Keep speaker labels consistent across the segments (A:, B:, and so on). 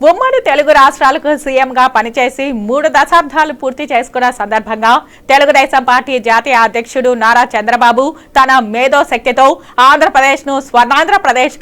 A: ఉమ్మడి తెలుగు రాష్ట్రాలకు సీఎంగా పనిచేసి మూడు దశాబ్దాలు పూర్తి చేసుకున్న సందర్భంగా తెలుగుదేశం పార్టీ జాతీయ అధ్యక్షుడు నారా చంద్రబాబు తన మేధో శక్తితో ఆంధ్రప్రదేశ్ను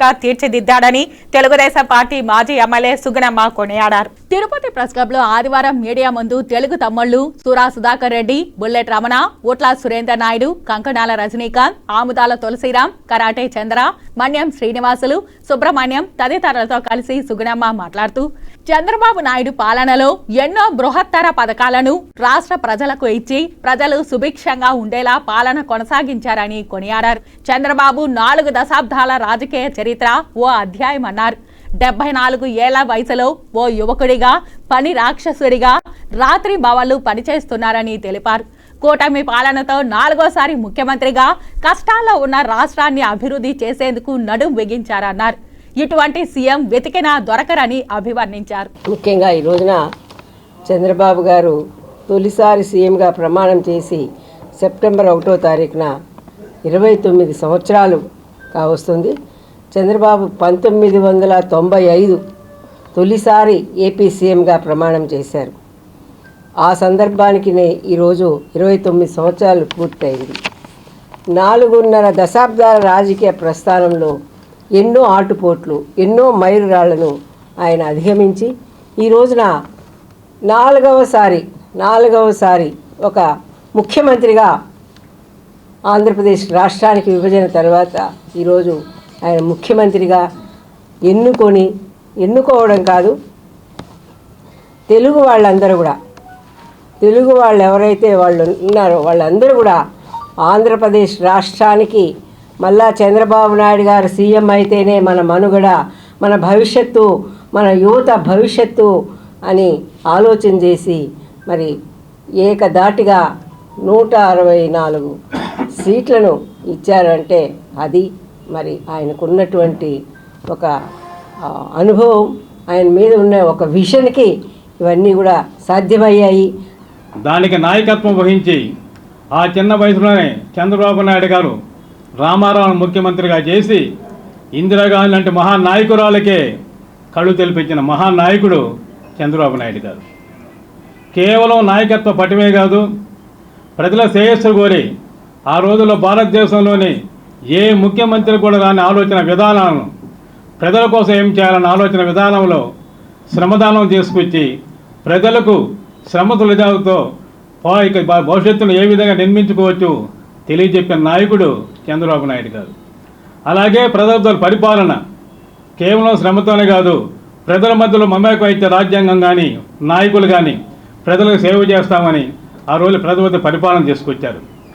A: గా తీర్చిదిద్దాడని తెలుగుదేశం పార్టీ మాజీ ఎమ్మెల్యే సుగుణమ్మ కొనియాడారు. తిరుపతి ప్రెస్ క్లబ్లో ఆదివారం మీడియా ముందు తెలుగు తమ్ముళ్ళు సురా సుధాకర్ రెడ్డి బుల్లెట్ రమణ ఉట్ల సురేంద్ర నాయుడు కంకణాల రజనీకాంత్ ఆముదాల తులసిరాం కరాటే చంద్ర మన్యం శ్రీనివాసులు సుబ్రహ్మణ్యం తదితరులతో కలిసి సుగుణమ్మ మాట్లాడుతూ చంద్రబాబు నాయుడు పాలనలో ఎన్నో బృహత్తర పథకాలను రాష్ట్ర ప్రజలకు ఇచ్చి ప్రజలు సుభిక్షంగా ఉండేలా పాలన కొనసాగించారని కొనియాడారు. చంద్రబాబు నాలుగు దశాబ్దాల రాజకీయ చరిత్ర ఓ అధ్యాయం అన్నారు. డెబ్బై నాలుగు ఏళ్ళ వయసులో ఓ యువకుడిగా పని రాక్షసుడిగా రాత్రి భవన్లు పనిచేస్తున్నారని తెలిపారు. కూటమి పాలనతో నాలుగోసారి ముఖ్యమంత్రిగా కష్టాల్లో ఉన్న రాష్ట్రాన్ని అభివృద్ధి చేసేందుకు నడుం బిగించారన్నారు. ఇటువంటి సీఎం వెతికినా దొరకరని అభివర్ణించారు.
B: ముఖ్యంగా ఈ రోజున చంద్రబాబు గారు తొలిసారి సీఎంగా ప్రమాణం చేసి సెప్టెంబర్ ఒకటో తారీఖున ఇరవై తొమ్మిది సంవత్సరాలు కావస్తుంది. చంద్రబాబు పంతొమ్మిది వందల తొంభై ఐదు తొలిసారి ఏపీ సీఎంగా ప్రమాణం చేశారు. ఆ సందర్భానికినే ఈరోజు ఇరవై తొమ్మిది సంవత్సరాలు పూర్తయింది. నాలుగున్నర దశాబ్దాల రాజకీయ ప్రస్థానంలో ఎన్నో ఆటుపోట్లు ఎన్నో మైలురాళ్ళను ఆయన అధిగమించి ఈ రోజున నాలుగవసారి నాలుగవసారి ఒక ముఖ్యమంత్రిగా ఆంధ్రప్రదేశ్ రాష్ట్రానికి విభజన తర్వాత ఈరోజు ఆయన ముఖ్యమంత్రిగా ఎన్నుకొని ఎన్నుకోవడం కాదు తెలుగు వాళ్ళందరూ కూడా తెలుగు వాళ్ళు ఎవరైతే వాళ్ళు ఉన్నారో వాళ్ళందరూ కూడా ఆంధ్రప్రదేశ్ రాష్ట్రానికి మళ్ళా చంద్రబాబు నాయుడు గారు సీఎం అయితేనే మన మనుగడ మన భవిష్యత్తు మన యువత భవిష్యత్తు అని ఆలోచన చేసి మరి ఏకదాటిగా నూట అరవై నాలుగు సీట్లను ఇచ్చారంటే అది మరి ఆయనకున్నటువంటి ఒక అనుభవం. ఆయన మీద ఉన్న ఒక విషన్కి ఇవన్నీ కూడా సాధ్యమయ్యాయి.
C: దానికి నాయకత్వం వహించి ఆ చిన్న వయసులోనే చంద్రబాబు నాయుడు గారు రామారావును ముఖ్యమంత్రిగా చేసి ఇందిరాగాంధీ లాంటి మహానాయకురాలకే కళ్ళు తెలిపించిన మహానాయకుడు చంద్రబాబు నాయుడు గారు. కేవలం నాయకత్వ పటమే కాదు ప్రజల శ్రేయస్సు కోరి ఆ రోజుల్లో భారతదేశంలోని ఏ ముఖ్యమంత్రి కూడా రాని ఆలోచన విధానాలను ప్రజల కోసం ఏం చేయాలన్న ఆలోచన విధానంలో శ్రమదానం తీసుకొచ్చి ప్రజలకు శ్రమ తొలిదాలతో భవిష్యత్తును ఏ విధంగా నిర్మించుకోవచ్చు తెలియజెప్పిన నాయకుడు చంద్రబాబు నాయుడు గారు. అలాగే ప్రజల పరిపాలన కేవలం శ్రమతోనే కాదు ప్రజల మధ్యలో మమేకం అయితే రాజ్యాంగం కానీ నాయకులు కానీ ప్రజలకు సేవ చేస్తామని ఆ రోజు ప్రజల పరిపాలన తీసుకొచ్చారు